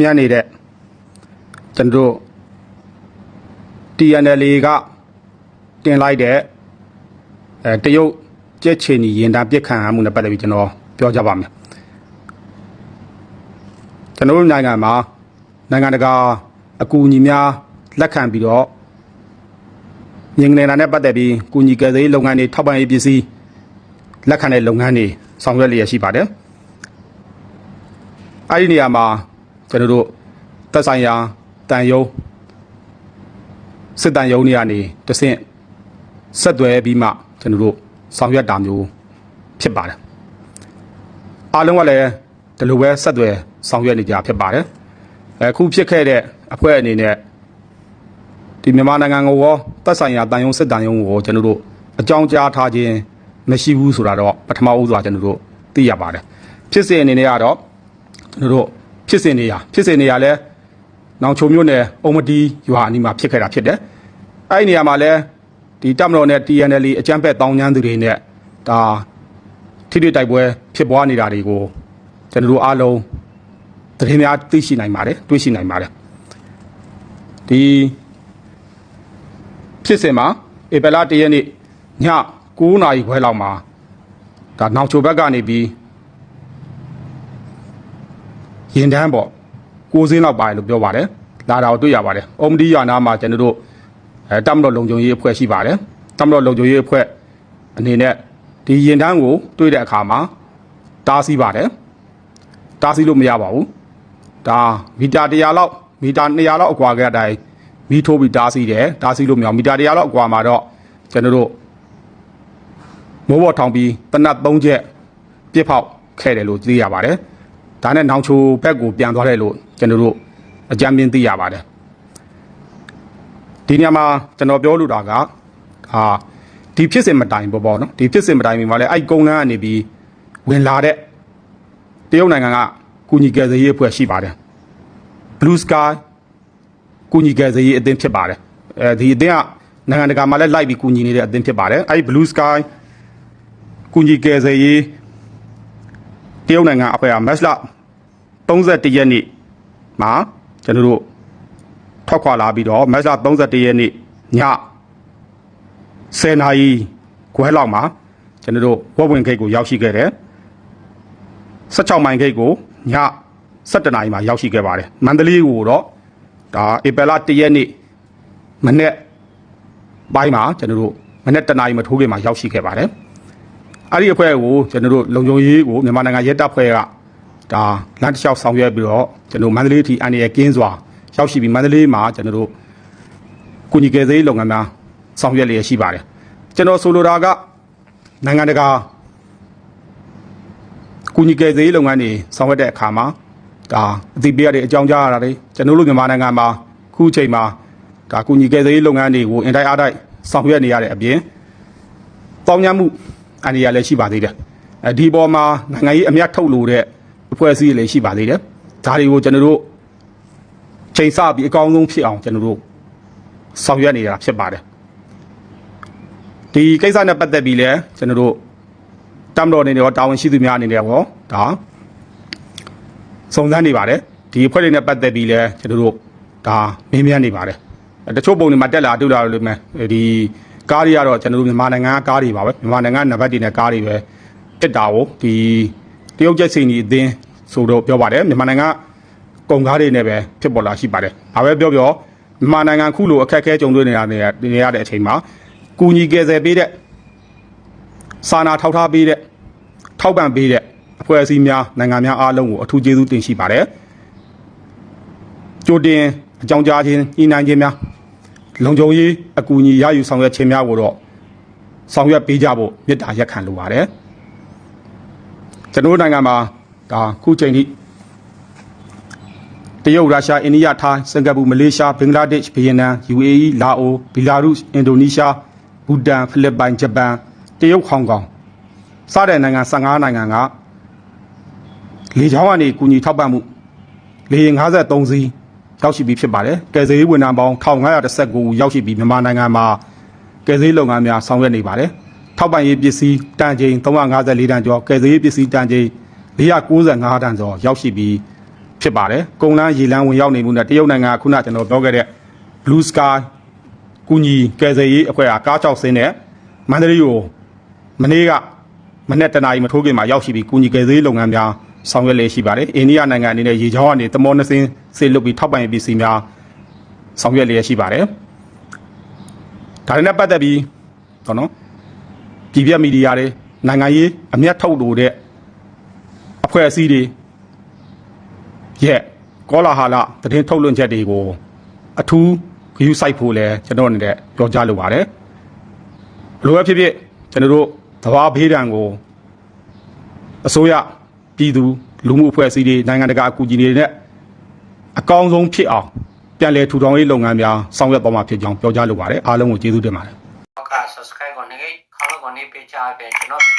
ပြင်းပြနေတဲ့ကျွန်တော်တို့ TNL ကတင်လိုက်တဲ့အဲတရုတ်ကြက်ချီနီရင်တန်းပြစ်ခံရမှုနဲ့ပတ်သက်ပြီးကျွန်တော်ပြောကြပါမယ်ကျွန်တော်တို့နိုင်ငံမှာနိုင်ငံတကာအကူအညီများလက်ခံပြီးတော့ငင်းနေတာနဲ့ပတ်သက်ပြီးကူညီကယ်ဆယ်ရေးလုပ်ငန်းတွေထောက်ပံ့ရေးပစ္စည်းလက်ခံတဲ့လုပ်ငန်းတွေဆောင်ရွက်လျက်ရှိပါတယ်အဲ့ဒီနေရာမှာ ကျွန်တော်တို့သက်ဆိုင်ရာတန်ယုံစစ်တမ်းရုံးတွေကနေတဆင့်ဆက်သွယ်ပြီးမှကျွန်တော်တို့ဆောင်ရွက်တာမျိုးဖြစ်ပါတယ်အားလုံးကလည်းဒီလိုပဲဆက်သွယ်ဆောင်ရွက်နေကြဖြစ်ပါတယ်အခုဖြစ်ခဲ့တဲ့အဖွဲ့အနေနဲ့ဒီမြန်မာနိုင်ငံကိုရောတပ်ဆိုင်ရာတန်ယုံစစ်တမ်းရုံးကိုရောကျွန်တော်တို့အကြောင်းကြားထားခြင်းမရှိဘူးဆိုတာတော့ပထမဦးစွာကျွန်တော်တို့သိရပါတယ်ဖြစ်စဉ်အနေနဲ့ကတော့ကျွန်တော်တို့ ဖြစ်စဉ်နေရဖြစ်စဉ်နေရလဲနောင်ချုံမြို့နယ်အုံမတီရွာအနီးမှာဖြစ်ခဲ့တာဖြစ်တယ်။အဲ့ဒီနေရာမှာလည်းဒီတပ်မတော်နဲ့ TNL အကြမ်းဖက်တောင်းကျမ်းသူတွေနဲ့ဒါထိတွေ့တိုက်ပွဲဖြစ်ပွားနေတာတွေကိုကျွန်တော်တို့အားလုံးသတင်းများသိရှိနိုင်ပါတယ်တွေ့ရှိနိုင်ပါတယ်။ဒီဖြစ်စဉ်မှာဧပြီလ၁ရက်နေ့ည9နာရီခွဲလောက်မှာဒါနောင်ချိုဘက်ကနေပြီး ရင်တန်းပေါ့ကိုစင်းလောက်ပါတယ်လို့ပြောပါတယ်လာတာကိုတွေ့ရပါတယ်အုံမဒီယာနာမှာကျွန်တော်တို့အဲတမတော်လုံခြုံရေးအဖွဲ့ရှိပါတယ်တမတော်လုံခြုံရေးအဖွဲ့အနေနဲ့ဒီရင်တန်းကိုတွေ့တဲ့အခါမှာတားဆီးပါတယ်တားဆီးလို့မရပါဘူးဒါမီတာ100လောက်မီတာ200လောက်အကွာကအတိုင်းမီထိုးပြီးတားဆီးတယ်တားဆီးလို့မရဘူးမီတာ100လောက်အကွာမှာတော့ကျွန်တော်တို့မိုးဘော်ထောင်ပြီးတနတ်3ချက်ပြစ်ဖောက်ခဲ့တယ်လို့သိရပါတယ် ဒါနဲ့နောင်ချိုဘက်ကိုပြန်သွားတယ်လို့ကျွန်တော်တို့အကြမ်းမြင်သိရပါတယ်ဒီနေရာမှာကျွန်တော်ပြောလိုတာကဟာဒီဖြစ်စဉ်မတိုင်ပေါ့ပေါ့နော်ဒီဖြစ်စဉ်မတိုင်မီမှာလဲအဲ့ကုန်းလန်းကနေပြီးဝင်လာတဲ့တရုတ်နိုင်ငံကကုညီကယ်ဆယ်ရေးအဖွဲ့ရှိပါတယ် Blue Sky ကုညီကယ်ဆယ်ရေးအသင်းဖြစ်ပါတယ်အဲဒီအသင်းကနိုင်ငံတကာမှာလည်းလိုက်ပြီးကုညီနေတဲ့အသင်းဖြစ်ပါတယ်အဲ့ Blue Sky ကုညီကယ်ဆယ်ရေးတရုတ်နိုင်ငံအဖွဲ့ကမက်စလာ 31ရက်နေ့မှာကျွန်တော်တို့ထွက်ခွာလာပြီးတော့မက်စလာ31ရက်နေ့ည10နာရီခွဲလောက်မှာကျွန်တော်တို့ဝက်ဝင်ဂိတ်ကိုရောက်ရှိခဲ့တယ်16မိုင်ဂိတ်ကိုည7နာရီမှာရောက်ရှိခဲ့ပါတယ်မန္တလေးကိုတော့ဒါဧပြီလ1ရက်နေ့မနေ့ပိုင်းမှာကျွန်တော်တို့မနေ့တနာရီမထိုးခင်မှာရောက်ရှိခဲ့ပါတယ်အဲ့ဒီအဖွဲ့ကိုကျွန်တော်တို့လုံခြုံရေးကိုမြန်မာနိုင်ငံရဲတပ်ဖွဲ့က ဒါလမ်းတစ်လျှောက်ဆောင်ရွက်ပြီးတော့ကျွန်တော်မန္တလေးအထိအန်ရကင်းစွာရောက်ရှိပြီးမန္တလေးမှာကျွန်တော်တို့ကုညီကယ်ဆယ်ရေးလုပ်ငန်းများဆောင်ရွက်လျက်ရှိပါတယ်ကျွန်တော်ဆိုလိုတာကနိုင်ငံတကာကုညီကယ်ဆယ်ရေးလုပ်ငန်းတွေဆောင်ရွက်တဲ့အခါမှာဒါအသိပေးရတဲ့အကြောင်းကြားရတာတွေကျွန်တော်တို့မြန်မာနိုင်ငံမှာခုအချိန်မှာဒါကုညီကယ်ဆယ်ရေးလုပ်ငန်းတွေကိုအင်တိုက်အားတိုက်ဆောင်ရွက်နေရတဲ့အပြင်တောင်းညမှုအန္တရာယ်လည်းရှိပါသေးတယ်အဲဒီပေါ်မှာနိုင်ငံရေးအမျက်ထုတ်လို့တဲ့ အဖွဲ့အစည်းတွေလည်းရှိပါသေးတယ်ဒါတွေကိုကျွန်တော်တို့ချိန်ဆပြီးအကောင်းဆုံးဖြစ်အောင်ကျွန်တော်တို့ဆောင်ရွက်နေတာဖြစ်ပါတယ်ဒီကိစ္စနဲ့ပတ်သက်ပြီးလည်းကျွန်တော်တို့တမ်တော်နေရောတာဝန်ရှိသူများအနေနဲ့ရောဒါစုံစမ်းနေပါတယ်ဒီအဖွဲ့တွေနဲ့ပတ်သက်ပြီးလည်းကျွန်တော်တို့ဒါမင်းမြန်းနေပါတယ်တချို့ပုံတွေမှာတက်လာတွေ့လာလို့မယ်ဒီကားတွေကတော့ကျွန်တော်တို့မြန်မာနိုင်ငံကကားတွေပါပဲမြန်မာနိုင်ငံနံပါတ်တွေနဲ့ကားတွေပဲတက်တာကိုဒီ တရုတ်ကျက်စိန်ကြီးအသင်းဆိုတော့ပြောပါတယ်မြန်မာနိုင်ငံကုန်ကားတွေနဲ့ပဲဖြစ်ပေါ်လာရှိပါတယ်။ဒါပဲပြောပြောမြန်မာနိုင်ငံခုလိုအခက်အခဲကြုံတွေ့နေတာနေနေရတဲ့အချိန်မှာကူညီကယ်ဆယ်ပေးတဲ့စာနာထောက်ထားပေးတဲ့ထောက်ပံ့ပေးတဲ့အဖွဲ့အစည်းများနိုင်ငံများအားလုံးကိုအထူးကျေးဇူးတင်ရှိပါတယ်။ကြိုတင်အကြောင်းကြားခြင်းဤနိုင်ခြင်းများလုံခြုံရေးအကူအညီရယူဆောင်ရွက်ခြင်းများကိုတော့ဆောင်ရွက်ပေးကြဖို့မေတ္တာရက်ခံလိုပါတယ်။ ကျွန်တော်တို့နိုင်ငံမှာဒါခုချိန်ထိတရုတ်ရုရှားအိန္ဒိယထိုင်းစင်ကာပူမလေးရှားဘင်္ဂလားဒေ့ရှ်ဗီယက်နမ် UAE လာအိုဘီလာရုစ်အင်ဒိုနီးရှားဘူတန်ဖိလစ်ပိုင်ဂျပန်တရုတ်ဟောင်ကောင်စတဲ့နိုင်ငံ15နိုင်ငံကလေကြောင်းကနေကူညီထောက်ပံ့မှုလေယာဉ်53စီးရောက်ရှိပြီးဖြစ်ပါတယ်ကယ်ဆယ်ရေးဝန်ထမ်းပေါင်း1519ဦးရောက်ရှိပြီးမြန်မာနိုင်ငံမှာကယ်ဆယ်ရေးလုပ်ငန်းများဆောင်ရွက်နေပါတယ် ထောက်ပံ့ရေးပစ္စည်းတန်ချိန်354တန်ကျော်ကယ်ဆယ်ရေးပစ္စည်းတန်ချိန်495တန်ကျော်ရောက်ရှိပြီးဖြဖြစ်ပါတယ်ကုန်းလန်းရေလန်းဝင်ရောက်နေမှုနဲ့တရုတ်နိုင်ငံကခုနကျွန်တော်ပြောခဲ့တဲ့ Blue Sky ကူညီကယ်ဆယ်ရေးအဖွဲ့ကကားချောက်စင်းနဲ့မန္တလေးကိုမနေ့ကမနေ့တနာရီမထိုးခင်မှာရောက်ရှိပြီးကူညီကယ်ဆယ်ရေးလုပ်ငန်းများဆောင်ရွက်လည်ရှိပါတယ်အိန္ဒိယနိုင်ငံအနေနဲ့ရေချောင်းကနေတမောနှစင်းဆေးလွတ်ပြီးထောက်ပံ့ရေးပစ္စည်းများဆောင်ရွက်လည်ရှိပါတယ်ဒါတွေနဲ့ပတ်သက်ပြီးတော့နော် ပြည်ပြမီဒီယာတွေနိုင်ငံရေးအမျက်ထုတ်လို့တဲ့အဖွဲ့အစည်းတွေရဲ့ကောလာဟာလသတင်းထုတ်လွှင့်ချက်တွေကိုအထူးဂရုစိုက်ဖို့လဲကျွန်တော်အနေနဲ့ပြောကြားလိုပါတယ်ဘလိုပဲဖြစ်ဖြစ်ကျွန်တော်တို့သဘာဝဘေးဒဏ်ကိုအစိုးရပြည်သူလူမှုအဖွဲ့အစည်းတွေနိုင်ငံတကာအကူအညီတွေနဲ့အကောင်းဆုံးဖြစ်အောင်ပြန်လည်ထူထောင်ရေးလုပ်ငန်းများဆောင်ရွက်သွားမှာဖြစ်ကြောင်းပြောကြားလိုပါတယ်အားလုံးကိုကျေးဇူးတင်ပါတယ် တော့က subscribe ကို